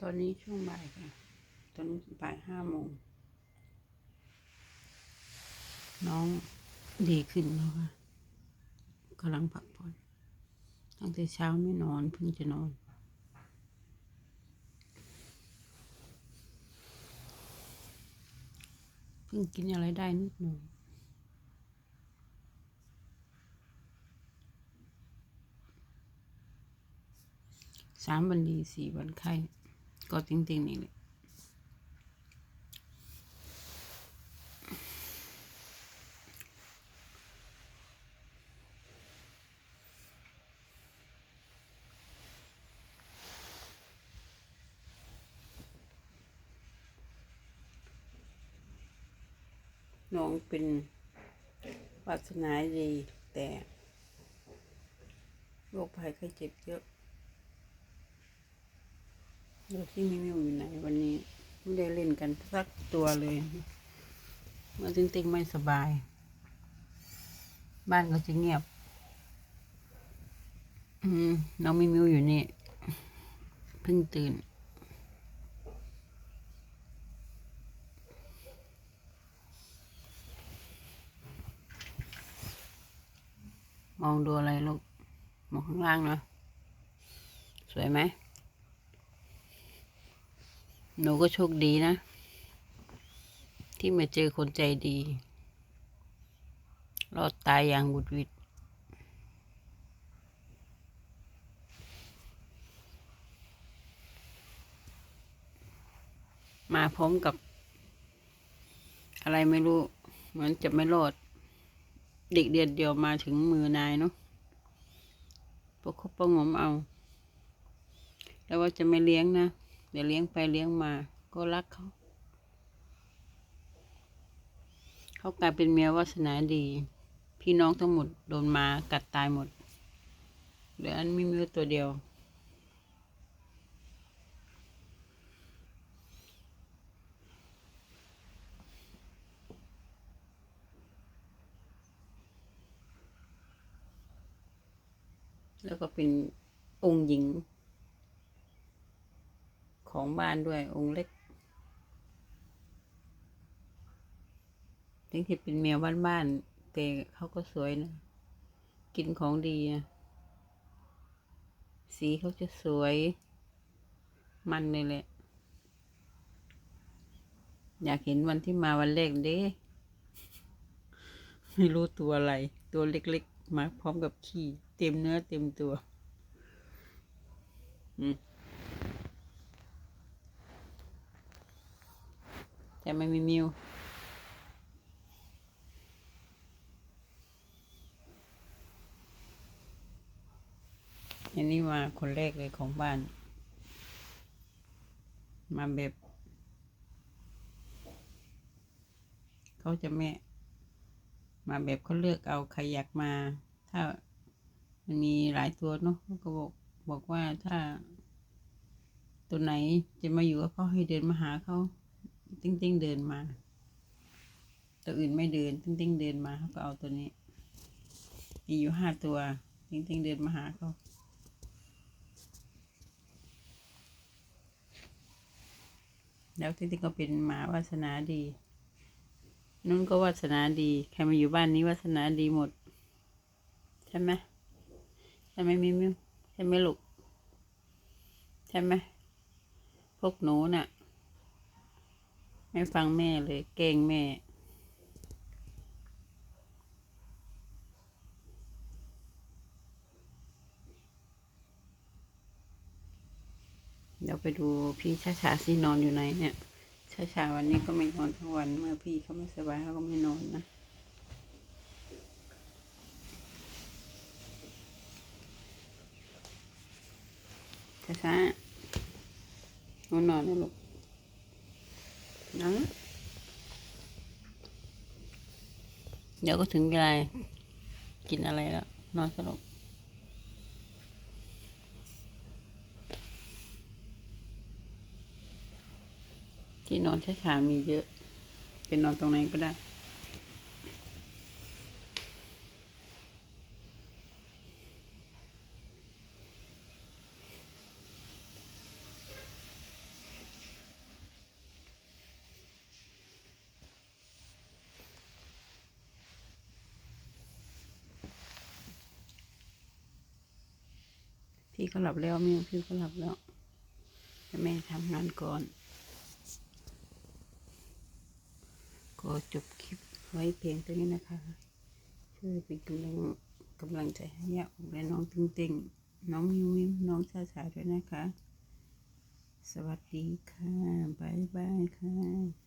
ตอนนี้ช่วงบ่ายค่ะ ตอนนี้บ่ายห้าโมง น้องดีขึ้นแล้วค่ะกำลังพักผ่อน ตั้งแต่เช้าไม่นอนเพิ่งจะนอน เพิ่งกินอะไรได้นิดหน่อยสามวันดีสี่วันไข้ ก็จริงๆนี่แหละน้องเป็นวาสนาดีแต่โรคภัยไข้เจ็บเยอะ ดูที่มิมิวอยู่ไหนวันนี้ ไม่ได้เล่นกันสักตัวเลยเมื่อจริงๆไม่สบาย บ้านก็จะเงียบอืมน้องมิมิวอยู่นี่เพิ่งตื่น มองดูอะไรลูก มองข้างล่างเนาะสวยไหม หนูก็โชคดีนะ ที่มาเจอคนใจดี รอดตายอย่างบุดวิดมาพร้อมกับ อะไรไม่รู้ เหมือนจะไม่รอด เด็กเดียดเดียวมาถึงมือนายเนาะประคบประงมเอา แล้วว่าจะไม่เลี้ยงนะ ดี๋ยวเลี้ยงไปเลี้ยงมาก็รักเขา เขากลายเป็นเมียวาสนาดี พี่น้องทั้งหมดโดนมากัดตายหมดเหลืออันมิมิวตัวเดียว แล้วก็เป็นองค์หญิง ของบ้านด้วยองค์เล็กถึงที่เป็นแมวบ้านๆแต่เขาก็สวยนะ กินของดีนะสีเขาจะสวย มันเลยแหละ อยากเห็นวันที่มาวันแรกเด้ไม่รู้ตัวอะไร ตัวเล็กๆ มาพร้อมกับขี้ เต็มเนื้อเต็มตัว อืม แต่ไม่มีมิวอันนี้มาคนแรกเลยของบ้าน มาแบบ เขาจะแม่ มาแบบเขาเลือกเอาใครอยากมา ถ้ามันมีหลายตัวเนาะก็บอกบอกว่าถ้าตัวไหนจะมาอยู่กับเขาให้เดินมาหาเขา ติ้งติ้งเดินมา ตัวอื่นไม่เดิน ติ้งติ้งเดินมาเขาก็เอาตัวนี้ มีอยู่ห้าตัว ติ้งติ้งเดินมาหาเขาแล้วติ้งติ้งก็เป็นหมาวาสนาดีนุ่นก็วาสนาดี ใครมาอยู่บ้านนี้วาสนาดีหมด ใช่ไหมใช่ไหมมิมิวใช่ไหมลูก ใช่ไหมพวกหนูน่ะ ไม่ฟังแม่เลยเก่งแม่ เดี๋ยวไปดูพี่ชาชาสินอนอยู่ไหนเนี่ยชาชาวันนี้ก็ไม่นอนทั้งวันเมื่อพี่เขาไม่สบายเขาก็ไม่นอนนะชาชาหนูนอนนะลูก นะ เดี๋ยวก็ถึงเวลากินอะไรแล้ว นอนสลบที่นอนช้าๆมีเยอะ เป็นนอนตรงไหนก็ได้ พี่ก็หลับแล้วมิวพี่ก็หลับแล้วแต่แม่ทำงานก่อน ก็จบคลิปไว้เพียงเท่านี้นะคะช่วยเป็นกำลังกำลังใจให้ยาอกและน้องติงติงน้องมิวมิวน้องชาชาด้วยนะคะ สวัสดีค่ะ บ๊ายบายค่ะ